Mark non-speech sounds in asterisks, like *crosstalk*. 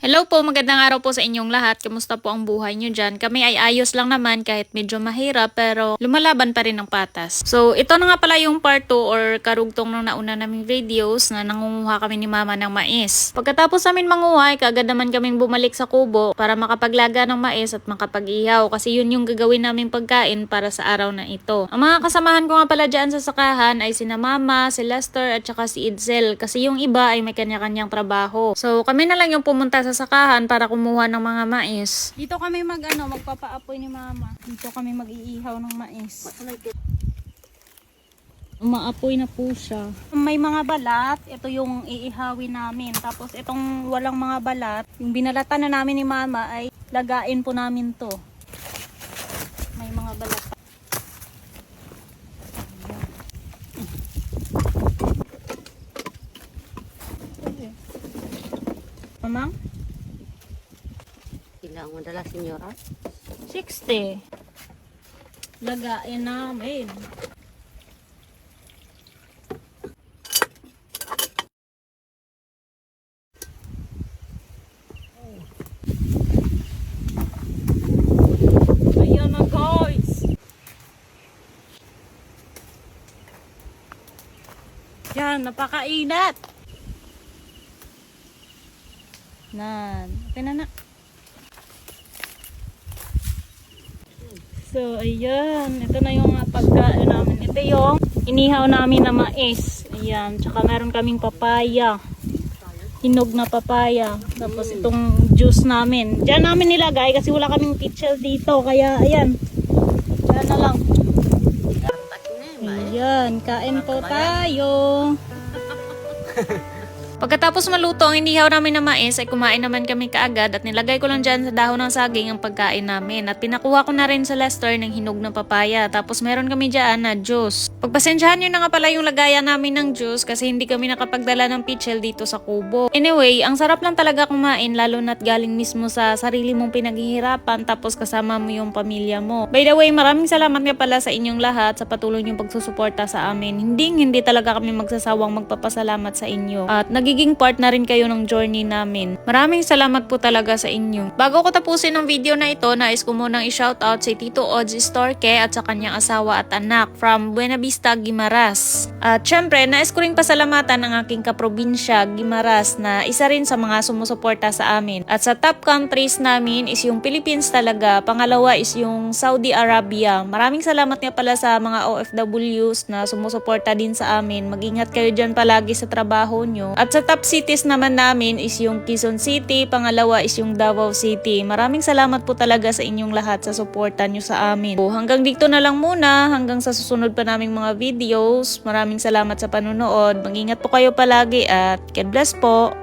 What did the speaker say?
Hello po, magandang araw po sa inyong lahat. Kamusta po ang buhay nyo dyan? Kami ay ayos lang naman kahit medyo mahirap pero lumalaban pa rin ng patas. So, ito na nga pala yung part 2 or karugtong ng nauna naming videos na nangunguha kami ni mama ng mais. Pagkatapos namin manguha, ay kaagad naman kaming bumalik sa kubo para makapaglaga ng mais at makapag-ihaw kasi yun yung gagawin naming pagkain para sa araw na ito. Ang mga kasamahan ko nga pala dyan sa sakahan ay sina mama, si Lester at saka si Itzel kasi yung iba ay may kanya-kanyang trabaho. So, kami na lang yung pumunta sa sakahan para kumuha ng mga mais. Dito kami mag ano, magpapaapoy ni mama. Dito kami mag-iihaw ng mais. Umaapoy na po siya. May mga balat, ito yung iihawin namin. Tapos itong walang mga balat, yung binalatan na namin ni mama ay lagain po namin to. May mga balat. pa. Mamang? Ilang madala, senyora? 60. Lagain namin. Yan, napakainat. Nan, okay na na. So, ayan. Ito na yung pagkain namin. Ito yung inihaw namin na mais. Ayan. Tsaka meron kaming papaya. Hinog na papaya. Tapos itong juice namin. Diyan namin nilagay kasi wala kaming pitchel dito. Kaya, ayan. Diyan na lang. Ayan. Kain po tayo. *laughs* Pagkatapos maluto ang inihaw namin na mais ay kumain naman kami kaagad at nilagay ko lang dyan sa dahon ng saging ang pagkain namin at pinakuha ko na rin sa Lester ng hinog na papaya tapos meron kami dyan na juice. Pagpasensyahan nyo na nga pala yung lagayan namin ng juice kasi hindi kami nakapagdala ng pitchel dito sa kubo. Anyway, ang sarap lang talaga kumain lalo na't galing mismo sa sarili mong pinaghihirapan tapos kasama mo yung pamilya mo. By the way, maraming salamat nga pala sa inyong lahat sa patuloy niyong pagsusuporta sa amin. Hindi hindi talaga kami magsasawang magpapasalamat sa inyo at nagiging part na rin kayo ng journey namin. Maraming salamat po talaga sa inyo. Bago ko tapusin ang video na ito, nais ko munang i-shoutout si Tito Odds Storke at sa kanyang asawa at anak from Buena Vista, Gimaras. At syempre, nais ko rin pasalamatan ang aking kaprobinsya, Gimaras, na isa rin sa mga sumusuporta sa amin. At sa top countries namin is yung Philippines talaga. Pangalawa is yung Saudi Arabia. Maraming salamat nga pala sa mga OFWs na sumusuporta din sa amin. Mag-ingat kayo dyan palagi sa trabaho nyo. At sa top cities naman namin is yung Quezon City, pangalawa is yung Davao City. Maraming salamat po talaga sa inyong lahat sa suporta nyo sa amin. So, hanggang dito na lang muna, hanggang sa susunod pa naming mga videos. Maraming salamat sa panunood. Mag-ingat po kayo palagi at God bless po.